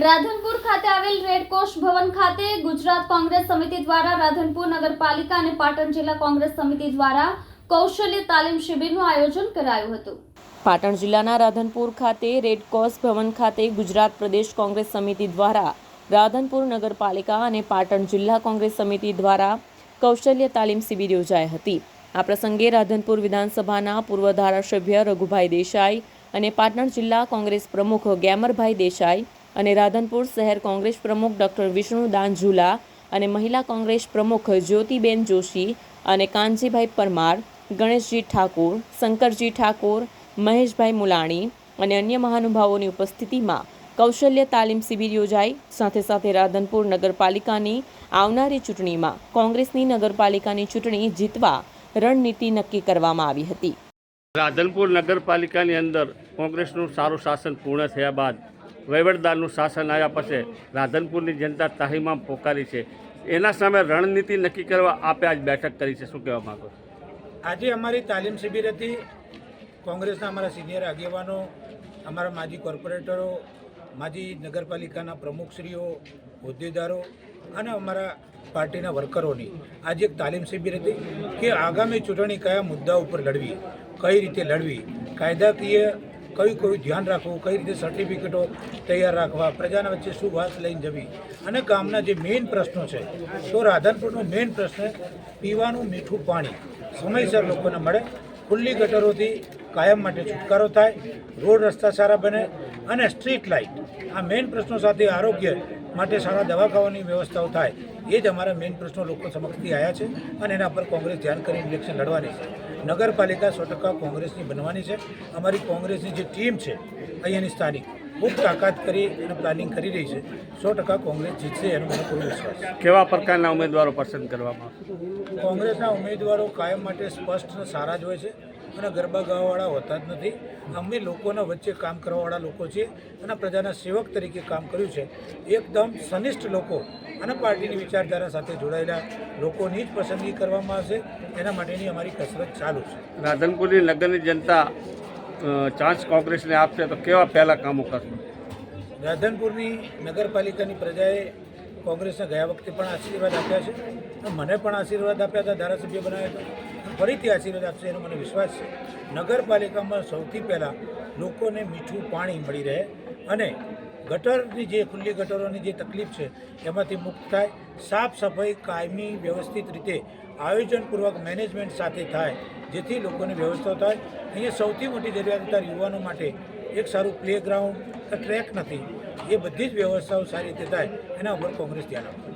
રાધનપુર ખાતે આવેલ રેડક્રોસ ભવન ખાતે ગુજરાત કોંગ્રેસ સમિતિ દ્વારા રાધનપુર નગરપાલિકા અને પાટણ જિલ્લા કોંગ્રેસ સમિતિ દ્વારા કૌશલ્ય તાલીમ શિબિરનું આયોજન કરાયું હતું. પાટણ જિલ્લાના રાધનપુર ખાતે રેડક્રોસ ભવન ખાતે ગુજરાત પ્રદેશ કોંગ્રેસ સમિતિ દ્વારા રાધનપુર નગરપાલિકા અને પાટણ જિલ્લા કોંગ્રેસ સમિતિ દ્વારા કૌશલ્ય તાલીમ શિબિર યોજાઈ હતી. આ પ્રસંગે રાધનપુર વિધાનસભાના પૂર્વ ધારાસભ્ય રઘુભાઈ દેસાઈ અને પાટણ જિલ્લા કોંગ્રેસ પ્રમુખ ગેમરભાઈ દેસાઈ અને રાધનપુર શહેર કોંગ્રેસ પ્રમુખ ડૉક્ટર વિષ્ણુ દાનઝુલા અને મહિલા કોંગ્રેસ પ્રમુખ જ્યોતિબેન જોશી અને કાનજીભાઈ પરમાર, ગણેશજી ઠાકોર, શંકરજી ઠાકોર, મહેશભાઈ મુલાણી અને અન્ય મહાનુભાવોની ઉપસ્થિતિમાં કૌશલ્ય તાલીમ શિબિર યોજાઈ. સાથે સાથે રાધનપુર નગરપાલિકાની આવનારી ચૂંટણીમાં કોંગ્રેસની નગરપાલિકાની ચૂંટણી જીતવા રણનીતિ નક્કી કરવામાં આવી હતી. રાધનપુર નગરપાલિકાની અંદર કોંગ્રેસનું સારું શાસન પૂર્ણ થયા બાદ વહીવટદારનું શાસન આવ્યા પછી રાધનપુરની જનતા તાહીમામ પોકારી છે. એના સામે રણનીતિ નક્કી કરવા આપે આજ બેઠક કરી છે. શું કહેવા માંગો આજે અમારી તાલીમ શિબિર હતી. કોંગ્રેસના અમારા સિનિયર આગેવાનો, અમારા માજી કોર્પોરેટરો, માજી નગરપાલિકાના પ્રમુખશ્રીઓ, હોદ્દેદારો અને અમારા પાર્ટીના વર્કરોની આજે એક તાલીમ શિબિર હતી કે આગામી ચૂંટણી કયા મુદ્દા ઉપર લડવી, કઈ રીતે લડવી, કાયદાકીય કયું કયું ધ્યાન રાખવું, કઈ રીતે સર્ટિફિકેટો તૈયાર રાખવા, પ્રજાના વચ્ચે શું વાત લઈને જવી અને ગામના જે મેઇન પ્રશ્નો છે, તો રાધનપુરનો મેઇન પ્રશ્ન પીવાનું મીઠું પાણી. સમયસર લોકોને મળે, ખુલ્લી ગટરોથી કાયમ માટે છુટકારો થાય, રોડ રસ્તા સારા બને અને સ્ટ્રીટ લાઇટ આ મેઇન પ્રશ્નો સાથે આરોગ્ય માટે સારા દવાખાવાની વ્યવસ્થાઓ થાય, એ જ અમારા મેઇન પ્રશ્નો લોકો સમક્ષથી આવ્યા છે અને એના પર કોંગ્રેસ ધ્યાન કરીને ઇલેક્શન લડવાની છે. નગરપાલિકા સો ટકા કોંગ્રેસની બનવાની છે. અમારી કોંગ્રેસની જે ટીમ છે અહીંયાની સ્થાનિક ખૂબ તાકાત કરી અને પ્લાનિંગ કરી રહી છે. સો ટકા કોંગ્રેસ જીતશે એનો મને પૂરો વિશ્વાસ છે કેવા પ્રકારના ઉમેદવારો પસંદ કરવામાં કોંગ્રેસના ઉમેદવારો કાયમ માટે સ્પષ્ટ અને સારા જ હોય છે. અને ગરબા ગાવાવાળા હોતા જ નથી. અમે લોકોના વચ્ચે કામ કરવાવાળા લોકો છીએ અને પ્રજાના સેવક તરીકે કામ કર્યું છે. એકદમ સનિષ્ઠ લોકો અને પાર્ટીની વિચારધારા સાથે જોડાયેલા લોકોની જ પસંદગી કરવામાં આવશે. એના માટેની અમારી કસરત ચાલુ છે. રાધનપુરની નગરની જનતા ચાન્સ કોંગ્રેસને આપશે તો કેવા પહેલાં કામો કરશે? રાધનપુરની નગરપાલિકાની પ્રજાએ કોંગ્રેસને ગયા વખતે પણ આશીર્વાદ આપ્યા છે. મને પણ આશીર્વાદ આપ્યા હતા ધારાસભ્ય બનાવ્યા હતા. ફરીથી આશીર્વાદ આપશે, એનો મને વિશ્વાસ છે. નગરપાલિકામાં સૌથી પહેલાં લોકોને મીઠું પાણી મળી રહે અને ગટરની જે ખુલ્લી ગટરોની જે તકલીફ છે, એમાંથી મુક્ત થાય. સાફ સફાઈ કાયમી વ્યવસ્થિત રીતે આયોજનપૂર્વક મેનેજમેન્ટ સાથે થાય, જેથી લોકોને વ્યવસ્થા થાય. અહીંયા સૌથી મોટી જરૂરિયાત યુવાનો માટે એક સારું પ્લેગ્રાઉન્ડ કે ટ્રેક નથી. એ બધી જ વ્યવસ્થાઓ સારી રીતે થાય. એના ઉપર કોંગ્રેસ ધ્યાન આપે.